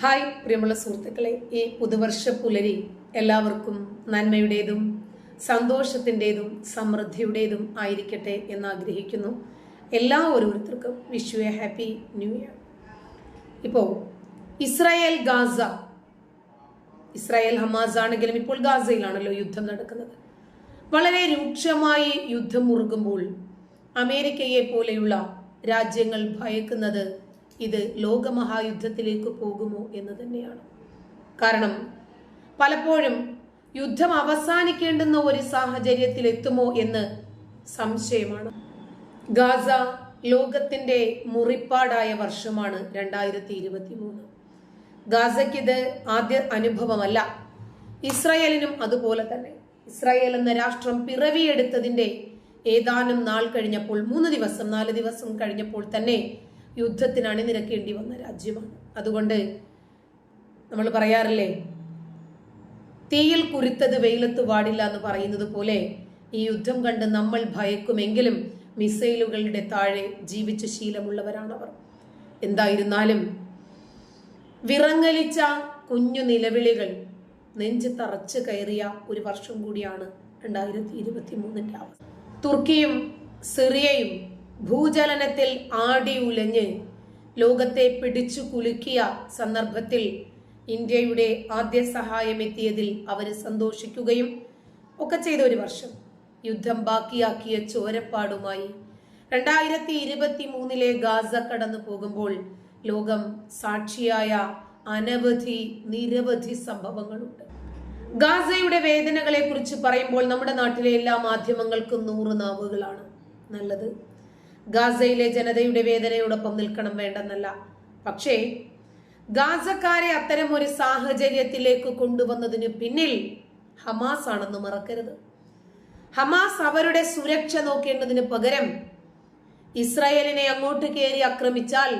Hi പ്രിയമുള്ള സുഹൃത്തുക്കളെ ഈ പുതുവർഷ പുലരി എല്ലാവർക്കും നന്മയുടേതും സന്തോഷത്തിന്റെതും സമൃദ്ധിയുടേതും ആയിരിക്കട്ടെ എന്ന് ആഗ്രഹിക്കുന്നു എല്ലാ ഓരോരുത്തർക്കും Vishu a happy new year ഇപ്പോൾ ഇസ്രായേൽ ഗാസ. ഇസ്രായേൽ ഹമാസ് ആണെങ്കിലും ഇപ്പോൾ ഗാസയിലാണല്ലോ യുദ്ധം നടക്കുന്നത്. വളരെ രൂക്ഷമായി യുദ്ധം മുറുകുമ്പോൾ അമേരിക്കയെ പോലെയുള്ള രാജ്യങ്ങൾ ഭയക്കുന്നത് ഇത് ലോകമഹായുദ്ധത്തിലേക്ക് പോകുമോ എന്ന് തന്നെയാണ്. കാരണം പലപ്പോഴും യുദ്ധം അവസാനിക്കേണ്ടുന്ന ഒരു സാഹചര്യത്തിൽ എത്തുമോ എന്ന് സംശയമാണ്. ഗാസ ലോകത്തിന്റെ മുറിപ്പാടായ വർഷമാണ് രണ്ടായിരത്തി ഇരുപത്തി മൂന്ന് ഗാസയ്ക്കിത് ആദ്യ അനുഭവമല്ല. ഇസ്രായേലിനും അതുപോലെ തന്നെ. ഇസ്രായേൽ എന്ന രാഷ്ട്രം പിറവിയെടുത്തതിന്റെ ഏതാനും നാൾ കഴിഞ്ഞപ്പോൾ മൂന്ന് ദിവസം നാല് ദിവസം കഴിഞ്ഞപ്പോൾ തന്നെ യുദ്ധത്തിന് അണിനിരക്കേണ്ടി വന്ന രാജ്യമാണ്. അതുകൊണ്ട് നമ്മൾ പറയാറില്ലേ തീയിൽ കുരുത്തത് വെയിലത്ത് പാടില്ല എന്ന് പറയുന്നത് പോലെ ഈ യുദ്ധം കണ്ട് നമ്മൾ ഭയക്കുമെങ്കിലും മിസൈലുകളുടെ താഴെ ജീവിച്ച ശീലമുള്ളവരാണവർ. എന്തായിരുന്നാലും വിറങ്ങലിച്ച കുഞ്ഞു നിലവിളികൾ നെഞ്ച് തറച്ച് കയറിയ ഒരു വർഷം കൂടിയാണ് രണ്ടായിരത്തി ഇരുപത്തി മൂന്നിന്റെ അവസ്ഥ. തുർക്കിയും സിറിയയും ഭൂചലനത്തിൽ ആടി ഉലഞ്ഞ് ലോകത്തെ പിടിച്ചു കുലുക്കിയ സന്ദർഭത്തിൽ ഇന്ത്യയുടെ ആദ്യ സഹായം എത്തിയതിൽ അവർ സന്തോഷിക്കുകയും ഒക്കെ ചെയ്ത ഒരു വർഷം. യുദ്ധം ബാക്കിയാക്കിയ ചോരപ്പാടുമായി രണ്ടായിരത്തി ഇരുപത്തി മൂന്നിലെ ഗാസ കടന്നു പോകുമ്പോൾ ലോകം സാക്ഷിയായ അനവധി നിരവധി സംഭവങ്ങളുണ്ട്. ഗാസയുടെ വേദനകളെ കുറിച്ച് പറയുമ്പോൾ നമ്മുടെ നാട്ടിലെ എല്ലാ മാധ്യമങ്ങൾക്കും നൂറ് നാവുകളാണ്. നല്ലത്? ഗാസയിലെ ജനതയുടെ വേദനയോടൊപ്പം നിൽക്കണം വേണ്ടെന്നല്ല. പക്ഷേ ഗാസക്കാരെ അത്തരം ഒരു സാഹചര്യത്തിലേക്ക് കൊണ്ടുവന്നതിന് പിന്നിൽ ഹമാസ് ആണെന്ന് മറക്കരുത്. ഹമാസ് അവരുടെ സുരക്ഷ നോക്കേണ്ടതിന് പകരം ഇസ്രായേലിനെ അങ്ങോട്ട് കയറി ആക്രമിച്ചാൽ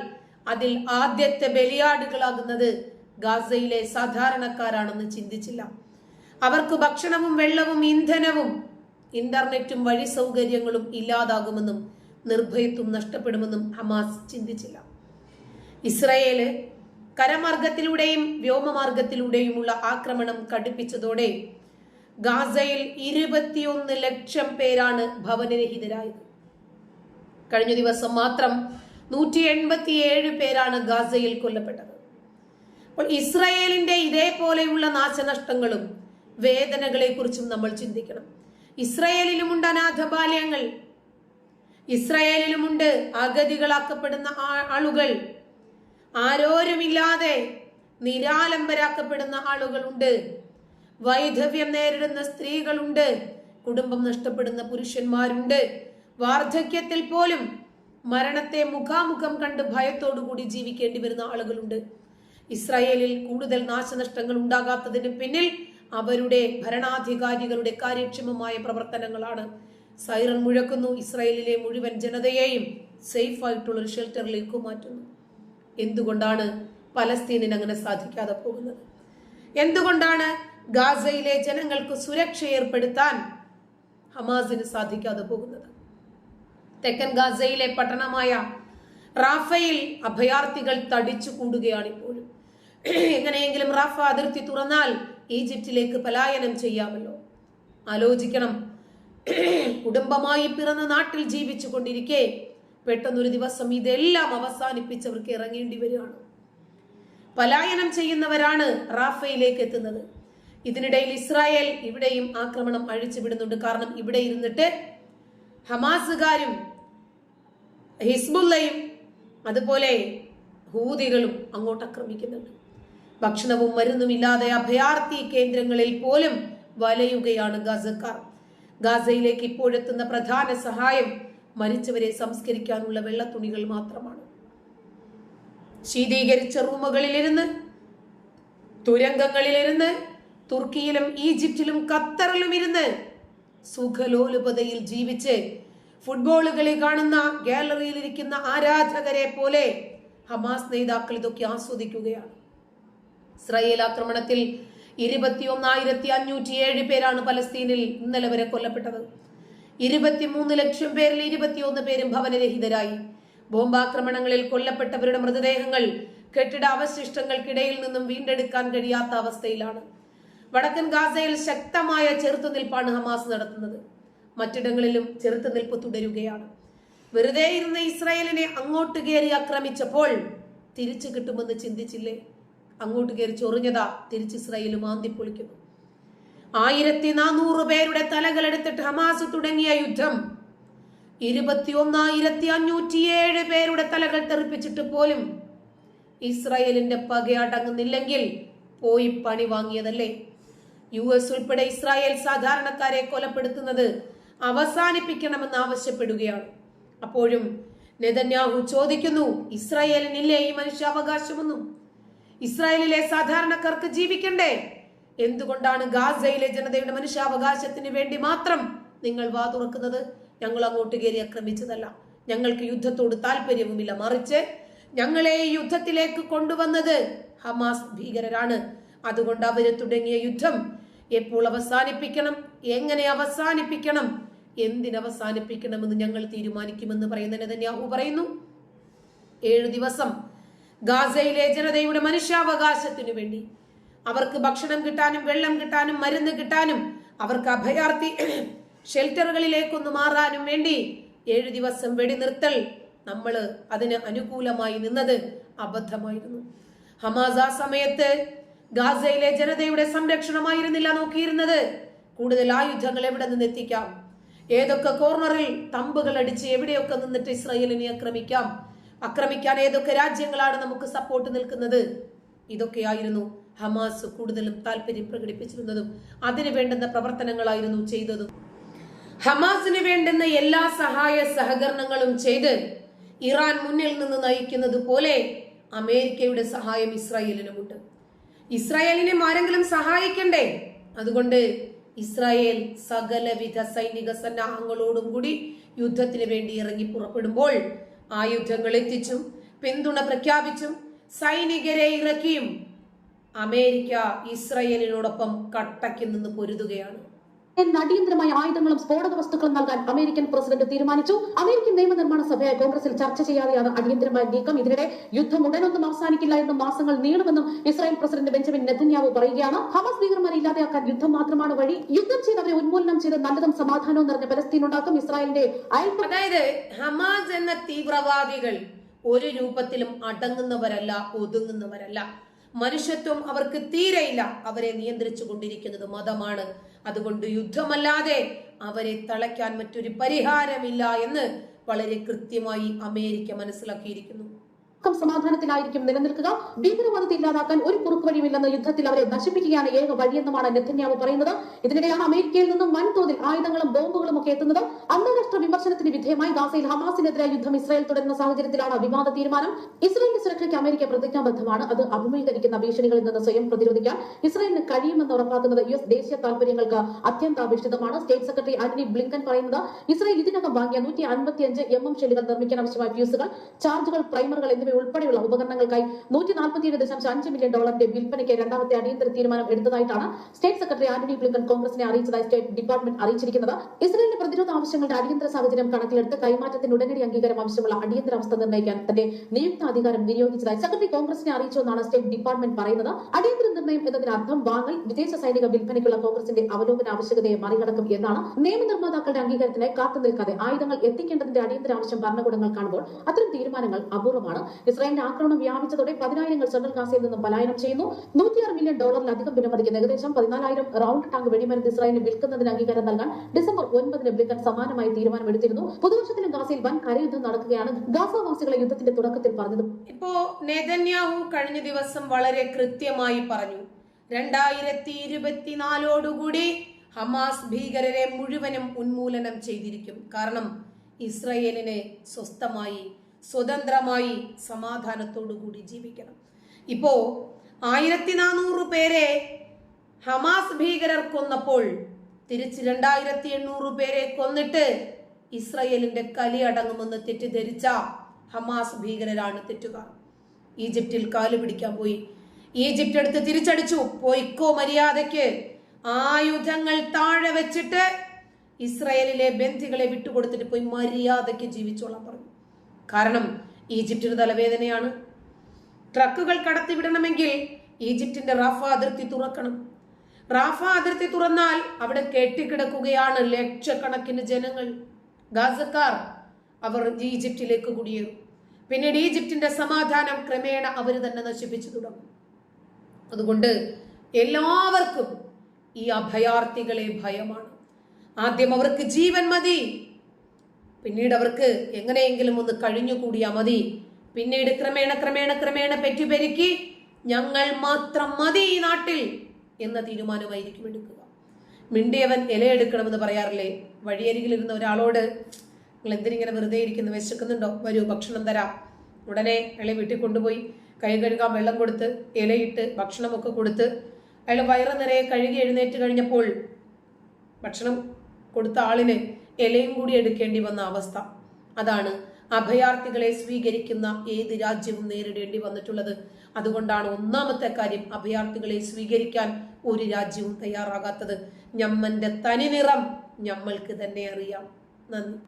അതിൽ ആദ്യത്തെ ബലിയാടുകളാകുന്നത് ഗാസയിലെ സാധാരണക്കാരാണെന്ന് ചിന്തിച്ചില്ല. അവർക്ക് ഭക്ഷണവും വെള്ളവും ഇന്ധനവും ഇന്റർനെറ്റും വഴി സൗകര്യങ്ങളും ഇല്ലാതാകുമെന്നും നിർഭയത്വം നഷ്ടപ്പെടുമെന്നും ഹമാസ് ചിന്തിച്ചില്ല. ഇസ്രയേൽ കരമാർഗത്തിലൂടെയും വ്യോമമാർഗത്തിലൂടെയുമുള്ള ആക്രമണം കടുപ്പിച്ചതോടെ ഗാസയിൽ ഇരുപത്തിയൊന്ന് ലക്ഷം പേരാണ് ഭവനരഹിതരായത്. കഴിഞ്ഞ ദിവസം മാത്രം നൂറ്റി എൺപത്തിയേഴ് പേരാണ് ഗാസയിൽ കൊല്ലപ്പെട്ടത്. അപ്പോൾ ഇസ്രയേലിന്റെ ഇതേപോലെയുള്ള നാശനഷ്ടങ്ങളും വേദനകളെക്കുറിച്ചും നമ്മൾ ചിന്തിക്കണം. ഇസ്രായേലിലുമുണ്ട് അനാഥബാല്യങ്ങൾ ഇസ്രായേലിലുമുണ്ട് അഗതികളാക്കപ്പെടുന്ന ആളുകൾ. ആരോരുമില്ലാതെ നിരാലംബരാക്കപ്പെടുന്ന ആളുകളുണ്ട്. വൈധവ്യം നേരിടുന്ന സ്ത്രീകളുണ്ട്. കുടുംബം നഷ്ടപ്പെടുന്ന പുരുഷന്മാരുണ്ട്. വാർദ്ധക്യത്തിൽ പോലും മരണത്തെ മുഖാമുഖം കണ്ട് ഭയത്തോടുകൂടി ജീവിക്കേണ്ടി വരുന്ന ആളുകളുണ്ട്. ഇസ്രായേലിൽ കൂടുതൽ നാശനഷ്ടങ്ങൾ ഉണ്ടാകാത്തതിന് പിന്നിൽ അവരുടെ ഭരണാധികാരികളുടെ കാര്യക്ഷമമായ പ്രവർത്തനങ്ങളാണ് സൈറൺ മുഴക്കുന്നു. ഇസ്രായേലിലെ മുഴുവൻ ജനതയെയും സേഫ് ആയിട്ടുള്ള ഒരു ഷെൽട്ടറിലേക്ക് മാറ്റുന്നു. എന്തുകൊണ്ടാണ് പലസ്തീനിന് അങ്ങനെ സാധിക്കാതെ പോകുന്നത്? എന്തുകൊണ്ടാണ് ഗാസയിലെ ജനങ്ങൾക്ക് സുരക്ഷ ഏർപ്പെടുത്താൻ ഹമാസിന് സാധിക്കാതെ പോകുന്നത്? തെക്കൻ ഗാസയിലെ പട്ടണമായ റാഫയിൽ അഭയാർത്ഥികൾ തടിച്ചു കൂടുകയാണ് ഇപ്പോഴും എങ്ങനെയെങ്കിലും റാഫ അതിർത്തി തുറന്നാൽ ഈജിപ്തിലേക്ക് പലായനം ചെയ്യാമല്ലോ. ആലോചിക്കണം. കുടുംബമായി പിറന്ന നാട്ടിൽ ജീവിച്ചു കൊണ്ടിരിക്കെ. പെട്ടെന്നൊരു ദിവസം ഇതെല്ലാം അവസാനിപ്പിച്ചവർക്ക് ഇറങ്ങേണ്ടി വരികയാണ്. പലായനം ചെയ്യുന്നവരാണ് റാഫയിലേക്ക് എത്തുന്നത്. ഇതിനിടയിൽ ഇസ്രായേൽ ഇവിടെയും ആക്രമണം അഴിച്ചുവിടുന്നുണ്ട് കാരണം ഇവിടെ ഇരുന്നിട്ട് ഹമാസുകാരും ഹിസ്ബുല്ലയും അതുപോലെ ഹൂതികളും അങ്ങോട്ട് ആക്രമിക്കുന്നുണ്ട്. ഭക്ഷണവും മരുന്നുമില്ലാതെ അഭയാർത്ഥി കേന്ദ്രങ്ങളിൽ പോലും വലയുകയാണ് ഗാസക്കാർ. ഗാസയിലേക്ക് ഇപ്പോഴെത്തുന്ന പ്രധാന സഹായം മരിച്ചവരെ സംസ്കരിക്കാനുള്ള വെള്ളത്തുണികൾ മാത്രമാണ്. ശീതീകരിച്ച റൂമുകളിലിരുന്ന് തുരങ്കങ്ങളിലിരുന്ന് തുർക്കിയിലും ഈജിപ്തിലും ഖത്തറിലും ഇരുന്ന് സുഖലോലുപതയിൽ ജീവിച്ച് ഫുട്ബോളുകളെ കളി കാണുന്ന ഗാലറിയിലിരിക്കുന്ന ആരാധകരെ പോലെ ഹമാസ് നേതാക്കൾ ഇതൊക്കെ ആസ്വദിക്കുകയാണ്. ഇസ്രായേൽ ആക്രമണത്തിൽ ഇരുപത്തിയൊന്നായിരത്തി അഞ്ഞൂറ്റി ഏഴ് പേരാണ് പലസ്തീനിൽ ഇന്നലെ വരെ കൊല്ലപ്പെട്ടത്. ഇരുപത്തിമൂന്ന് ലക്ഷം പേരിൽ ഇരുപത്തിയൊന്ന് പേരും ഭവനരഹിതരായി. ബോംബാക്രമണങ്ങളിൽ കൊല്ലപ്പെട്ടവരുടെ മൃതദേഹങ്ങൾ കെട്ടിട അവശിഷ്ടങ്ങൾക്കിടയിൽ നിന്നും വീണ്ടെടുക്കാൻ കഴിയാത്ത അവസ്ഥയിലാണ്. വടക്കൻ ഗാസയിൽ ശക്തമായ ചെറുത്തുനിൽപ്പാണ് ഹമാസ് നടത്തുന്നത്. മറ്റിടങ്ങളിലും ചെറുത്തുനിൽപ്പ് തുടരുകയാണ്. വെറുതെ ഇരുന്ന ഇസ്രായേലിനെ അങ്ങോട്ട് കയറി ആക്രമിച്ചപ്പോൾ തിരിച്ചു കിട്ടുമെന്ന് ചിന്തിച്ചില്ലേ? അങ്ങോട്ട് കയറി ചൊറിഞ്ഞതാ തിരിച്ച് ഇസ്രായേൽ മാന്തിപ്പൊളിക്കുന്നു ആയിരത്തി നാനൂറ് പേരുടെ തലകളെടുത്തിട്ട് ഹമാസ് തുടങ്ങിയ യുദ്ധം. ഇരുപത്തി ഒന്നായിരത്തി അഞ്ഞൂറ്റിയേഴ് പേരുടെ തലകൾ തെറിപ്പിച്ചിട്ട് പോലും ഇസ്രായേലിന്റെ പക അടങ്ങുന്നില്ലെങ്കിൽ പോയി പണി വാങ്ങിയതല്ലേ? യു എസ് ഉൾപ്പെടെ ഇസ്രായേൽ സാധാരണക്കാരെ കൊലപ്പെടുത്തുന്നത് അവസാനിപ്പിക്കണമെന്ന് ആവശ്യപ്പെടുകയാണ്. അപ്പോഴും നെതന്യാഹു ചോദിക്കുന്നു ഇസ്രായേലിനില്ലേ ഈ മനുഷ്യാവകാശമൊന്നും? ഇസ്രായേലിലെ സാധാരണക്കാർക്ക് ജീവിക്കണ്ടേ? എന്തുകൊണ്ടാണ് ഗാസയിലെ ജനതയുടെ മനുഷ്യാവകാശത്തിന് വേണ്ടി മാത്രം നിങ്ങൾ വാ തുറക്കുന്നത്? ഞങ്ങൾ അങ്ങോട്ട് കയറി ആക്രമിച്ചതല്ല. ഞങ്ങൾക്ക് യുദ്ധത്തോട് താല്പര്യവുമില്ല മറിച്ച് ഞങ്ങളെ ഈ യുദ്ധത്തിലേക്ക് കൊണ്ടുവന്നത് ഹമാസ് ഭീകരരാണ്. അതുകൊണ്ട് അവർ തുടങ്ങിയ യുദ്ധം എപ്പോൾ അവസാനിപ്പിക്കണം? എങ്ങനെ അവസാനിപ്പിക്കണം? എന്തിനവസാനിപ്പിക്കണമെന്ന് ഞങ്ങൾ തീരുമാനിക്കുമെന്ന് പറയുന്നതിനെ അഹു പറയുന്നു. ഏഴു ദിവസം ഗാസയിലെ ജനതയുടെ മനുഷ്യാവകാശത്തിനു വേണ്ടി. അവർക്ക് ഭക്ഷണം കിട്ടാനും വെള്ളം കിട്ടാനും മരുന്ന് കിട്ടാനും അവർക്ക് അഭയാർത്ഥി ഷെൽട്ടറുകളിലേക്കൊന്ന് മാറാനും വേണ്ടി ഏഴു ദിവസം വെടിനിർത്തൽ നമ്മൾ അതിന് അനുകൂലമായി നിന്നത് അബദ്ധമായിരുന്നു. ഹമാസ് ആ സമയത്ത് ഗാസയിലെ ജനതയുടെ സംരക്ഷണമായിരുന്നില്ല നോക്കിയിരുന്നത്. കൂടുതൽ ആയുധങ്ങൾ എവിടെ നിന്ന് എത്തിക്കാം? ഏതൊക്കെ കോർണറിൽ തമ്പുകൾ അടിച്ച് എവിടെയൊക്കെ നിന്നിട്ട് ഇസ്രായേലിനെ ആക്രമിക്കാം? ആക്രമിക്കാൻ ഏതൊക്കെ രാജ്യങ്ങളാണ് നമുക്ക് സപ്പോർട്ട് നിൽക്കുന്നത്? ഇതൊക്കെയായിരുന്നു ഹമാസ് കൂടുതലും താല്പര്യം പ്രകടിപ്പിച്ചിരുന്നതും അതിനു വേണ്ടുന്ന പ്രവർത്തനങ്ങളായിരുന്നു ചെയ്തതും. ഹമാസിന് വേണ്ടുന്ന എല്ലാ സഹായ സഹകരണങ്ങളും ചെയ്ത് ഇറാൻ മുന്നിൽ നിന്ന് നയിക്കുന്നത് പോലെ അമേരിക്കയുടെ സഹായം ഇസ്രായേലിനുമുണ്ട്. ഇസ്രായേലിനെ ആരെങ്കിലും സഹായിക്കണ്ടേ? അതുകൊണ്ട് ഇസ്രായേൽ സകലവിധ സൈനിക സന്നാഹങ്ങളോടും കൂടി യുദ്ധത്തിന് വേണ്ടി ഇറങ്ങി പുറപ്പെടുമ്പോൾ ആയുധങ്ങൾ എത്തിച്ചും പിന്തുണ പ്രഖ്യാപിച്ചും സൈനികരെ ഇറക്കിയും അമേരിക്ക ഇസ്രയേലിനോടൊപ്പം കട്ടയ്ക്ക് നിന്ന് പൊരുതുകയാണ്. അടിയന്തരമായ ആയുധങ്ങളും സ്ഫോടക വസ്തുക്കളും നൽകാൻ അമേരിക്കൻ പ്രസിഡന്റ് തീരുമാനിച്ചു. അമേരിക്കൻ നിയമനിർമ്മാണ സഭയെ കോൺഗ്രസിൽ ചർച്ച ചെയ്യാതെയാണ് അടിയന്തരമായ നീക്കം. ഇതിനിടെ യുദ്ധം ഉടനൊന്നും അവസാനിക്കില്ല എന്നും മാസങ്ങൾ നീളുമെന്നും ഇസ്രായേൽ പ്രസിഡന്റ് ബെഞ്ചമിൻ നെതന്യാവു പറയുകയാണ്. ഹമസ് ഭീകരന്മാരെ ഇല്ലാതെയാക്കാൻ യുദ്ധം മാത്രമാണ് വഴി. യുദ്ധം ചെയ്ത് അവരെ ഉന്മൂലനം ചെയ്ത് നല്ലതും സമാധാനവും നിറഞ്ഞ പലസ്തീൻ ഉണ്ടാക്കും ഇസ്രായേലിന്റെ അതായത് ഹമാസ് എന്ന തീവ്രവാദികൾ ഒരു രൂപത്തിലും അടങ്ങുന്നവരല്ല ഒതുങ്ങുന്നവരല്ല. മനുഷ്യത്വം അവർക്ക് തീരെയില്ല. അവരെ നിയന്ത്രിച്ചു കൊണ്ടിരിക്കുന്നത് മതമാണ്. അതുകൊണ്ട് യുദ്ധമല്ലാതെ അവരെ തളയ്ക്കാൻ മറ്റൊരു പരിഹാരമില്ല എന്ന് വളരെ കൃത്യമായി അമേരിക്ക മനസ്സിലാക്കിയിരിക്കുന്നു ും. സമാധാനത്തിലായിരിക്കും നിലനിൽക്കുക. ഭീകരവാദത്തെ ഇല്ലാതാക്കാൻ ഒരു കുറുക്ക് വഴിയുമില്ലെന്ന് യുദ്ധത്തിൽ അവരെ നശിപ്പിക്കുകയാണ് ഏക വഴിയെന്നുമാണ് നെത്തന്യാവ് പറയുന്നത്. ഇതിനിടെയാണ് അമേരിക്കയിൽ നിന്നും വൻതോതിൽ ആയുധങ്ങളും ബോംബുകളും ഒക്കെ എത്തുന്നത്. അന്താരാഷ്ട്ര വിമർശനത്തിന് വിധേയമായി ഗാസയിൽ ഹമാസിനെതിരായ യുദ്ധം ഇസ്രായേൽ തുടരുന്ന സാഹചര്യത്തിലാണ് വിവാദ തീരുമാനം. ഇസ്രായേലിന്റെ സുരക്ഷയ്ക്ക് അമേരിക്ക പ്രതിജ്ഞാബദ്ധമാണ്. അത് അഭിമുഖീകരിക്കുന്ന ഭീഷണികളിൽ നിന്ന് സ്വയം പ്രതിരോധിക്കാൻ ഇസ്രായേലിന് കഴിയുമെന്ന് ഉറപ്പാക്കുന്നത് യു എസ് ദേശീയ താൽപര്യങ്ങൾക്ക് അത്യന്താപേക്ഷിതമാണ്. സ്റ്റേറ്റ് സെക്രട്ടറി ആന്റണി ബ്ലിങ്കൻ പറയുന്നത് ഇസ്രായേൽ ഇതിനകം വാങ്ങിയ നൂറ്റി അൻപത്തിയഞ്ച് എം എം ഷെല്ലുകൾ നിർമ്മിക്കാൻ ആവശ്യമായ ഫ്യൂസുകൾ ചാർജുകൾ പ്രൈമറുകൾ എന്നിവ ഉൾപ്പെടെയുള്ള ഉപകരണങ്ങൾക്കായി നൂറ്റി നാൽപ്പത്തിയേഴ് ദശാംശം അഞ്ച് മില്യൺ ഡോളറിന്റെ വിൽപ്പനയ്ക്ക് രണ്ടാമത്തെ അടിയന്തര തീരുമാനം എടുത്തതായിട്ടാണ് സ്റ്റേറ്റ് സെക്രട്ടറി ആന്റണി ബ്ലിങ്കൻ കോൺഗ്രസിനെ അറിയിച്ചതായി സ്റ്റേറ്റ് ഡിപ്പാർട്ട്മെന്റ് അറിയിച്ചിരിക്കുന്നത്. ഇസ്രയേലിന്റെ പ്രതിരോധ ആവശ്യങ്ങളുടെ അടിയന്തര സാഹചര്യം കണക്കിലെടുത്ത് കൈമാറ്റത്തിന് ഉടനടി അംഗീകാരം ആവശ്യമുള്ള അടിയന്തര അവസ്ഥ നിർണയിക്കാൻ തന്റെ നിയുക്ത അധികാരം വിനിയോഗിച്ചതായി സെക്രട്ടറി കോൺഗ്രസിനെ അറിയിച്ചുവെന്നാണ് സ്റ്റേറ്റ് ഡിപ്പാർട്ട്മെന്റ് പറയുന്നത്. അടിയന്തര നിർണയം എന്നതിന് അർത്ഥം വാങ്ങൽ വിദേശ സൈനിക വിൽപ്പനയ്ക്കുള്ള കോൺഗ്രസിന്റെ അവലോകന ആവശ്യകതയെ മറികടക്കും എന്നാണ് നിയമനിർമ്മാതാക്കളുടെ അംഗീകാരത്തിനായി കാത്തു നിൽക്കാതെ ആയുധങ്ങൾ എത്തിക്കേണ്ടതിന്റെ അടിയന്തര ആവശ്യം ഭരണകൂടങ്ങൾ കാണുമ്പോൾ അത്തരം തീരുമാനങ്ങൾ അപൂർവമാണ്. ഇസ്രായേലിന്റെ ആക്രമണം വ്യാപിച്ചതോടെ പതിനായിരങ്ങൾ സെൻട്രൽ ഗാസയിൽ നിന്നും പലായനം ചെയ്യുന്നു. നൂറ്റിയാറ് മില്യൺ ഡോളറിലധികം വിലമതിക്കുന്ന ഏകദേശം പതിനാലായിരം റൗണ്ട് ടാങ്ക് വെടിമരുന്ന് ഇസ്രായേലിന് വിൽക്കുന്നതിന് അംഗീകാരം നൽകാൻ ഡിസംബർ ഒൻപതിന് ബ്ലിങ്കൻ സമാനമായ തീരുമാനമെടുത്തിരുന്നു. പുതുവർഷത്തിലും ഗാസയിൽ വൻ കരയുദ്ധം നടക്കുകയാണ് ഗാസാവാസികളെ യുദ്ധത്തിന്റെ തുടക്കത്തിൽ പറഞ്ഞത്. ഇപ്പോ നെതന്യാഹു കഴിഞ്ഞ ദിവസം വളരെ കൃത്യമായി പറഞ്ഞു. രണ്ടായിരത്തി ഇരുപത്തിനാലോടുകൂടി ഹമാസ് ഭീകരരെ മുഴുവനും ഉന്മൂലനം ചെയ്തിരിക്കും. കാരണം ഇസ്രയേലിനെ സ്വസ്ഥമായി സ്വതന്ത്രമായി സമാധാനത്തോടുകൂടി ജീവിക്കണം. ഇപ്പോ ആയിരത്തി നാനൂറ് പേരെ ഹമാസ് ഭീകരർ കൊന്നപ്പോൾ തിരിച്ച് രണ്ടായിരത്തി എണ്ണൂറ് പേരെ കൊന്നിട്ട് ഇസ്രയേലിന്റെ കലി അടങ്ങുമെന്ന് തെറ്റിദ്ധരിച്ച ഹമാസ് ഭീകരരാണ് തെറ്റുകാർ. ഈജിപ്തിൽ കാൽ പിടിക്കാൻ പോയി. ഈജിപ്റ്റ് എടുത്ത് തിരിച്ചടിച്ചു. പോയിക്കോ മര്യാദയ്ക്ക് ആയുധങ്ങൾ താഴെ വെച്ചിട്ട് ഇസ്രയേലിലെ ബന്ധികളെ വിട്ടുകൊടുത്തിട്ട് പോയി മര്യാദയ്ക്ക് ജീവിച്ചോളാൻ പറഞ്ഞു. കാരണം ഈജിപ്തിന് തലവേദനയാണ്. ട്രക്കുകൾ കടത്തിവിടണമെങ്കിൽ ഈജിപ്തിന്റെ റാഫ അതിർത്തി തുറക്കണം. റാഫ അതിർത്തി തുറന്നാൽ അവിടെ കെട്ടിക്കിടക്കുകയാണ് ലക്ഷക്കണക്കിന് ജനങ്ങൾ. ഗാസക്കാർ അവർ ഈജിപ്തിലേക്ക് കുടിയേറും. പിന്നീട് ഈജിപ്തിന്റെ സമാധാനം ക്രമേണ അവർ തന്നെ നശിപ്പിച്ചു തുടങ്ങും. അതുകൊണ്ട് എല്ലാവർക്കും ഈ അഭയാർത്ഥികളെ ഭയമാണ്. ആദ്യം അവർക്ക് ജീവൻ മതി പിന്നീട് അവർക്ക് എങ്ങനെയെങ്കിലും ഒന്ന് കഴിഞ്ഞുകൂടിയാ മതി. പിന്നീട് ക്രമേണ ക്രമേണ ക്രമേണ പെറ്റുപെരുക്കി ഞങ്ങൾ മാത്രം മതി ഈ നാട്ടിൽ എന്ന തീരുമാനമായിരിക്കും എടുക്കുക. മിണ്ടിയവൻ ഇലയെടുക്കണമെന്ന് പറയാറില്ലേ? വഴിയരികിലിരുന്ന ഒരാളോട് നിങ്ങൾ എന്തിനിങ്ങനെ വെറുതെ ഇരിക്കുന്നു? വിശക്കുന്നുണ്ടോ? വരൂ ഭക്ഷണം തരാം. ഉടനെ അയാളെ വീട്ടിൽ കൊണ്ടുപോയി കൈ കഴുകാൻ വെള്ളം കൊടുത്ത് ഇലയിട്ട് ഭക്ഷണമൊക്കെ കൊടുത്ത് അയാൾ വയറ് നിറയെ കഴുകി എഴുന്നേറ്റ് കഴിഞ്ഞപ്പോൾ ഭക്ഷണം കൊടുത്ത ആളിന് ഇലയും കൂടി എടുക്കേണ്ടി വന്ന അവസ്ഥ. അതാണ് അഭയാർത്ഥികളെ സ്വീകരിക്കുന്ന ഏത് രാജ്യവും നേരിടേണ്ടി വന്നിട്ടുള്ളത്. അതുകൊണ്ടാണ് ഒന്നാമത്തെ കാര്യം അഭയാർത്ഥികളെ സ്വീകരിക്കാൻ ഒരു രാജ്യവും തയ്യാറാകാത്തത്. ഞമ്മന്റെ തനിനിറം ഞമ്മൾക്ക് തന്നെ അറിയാം. നന്ദി.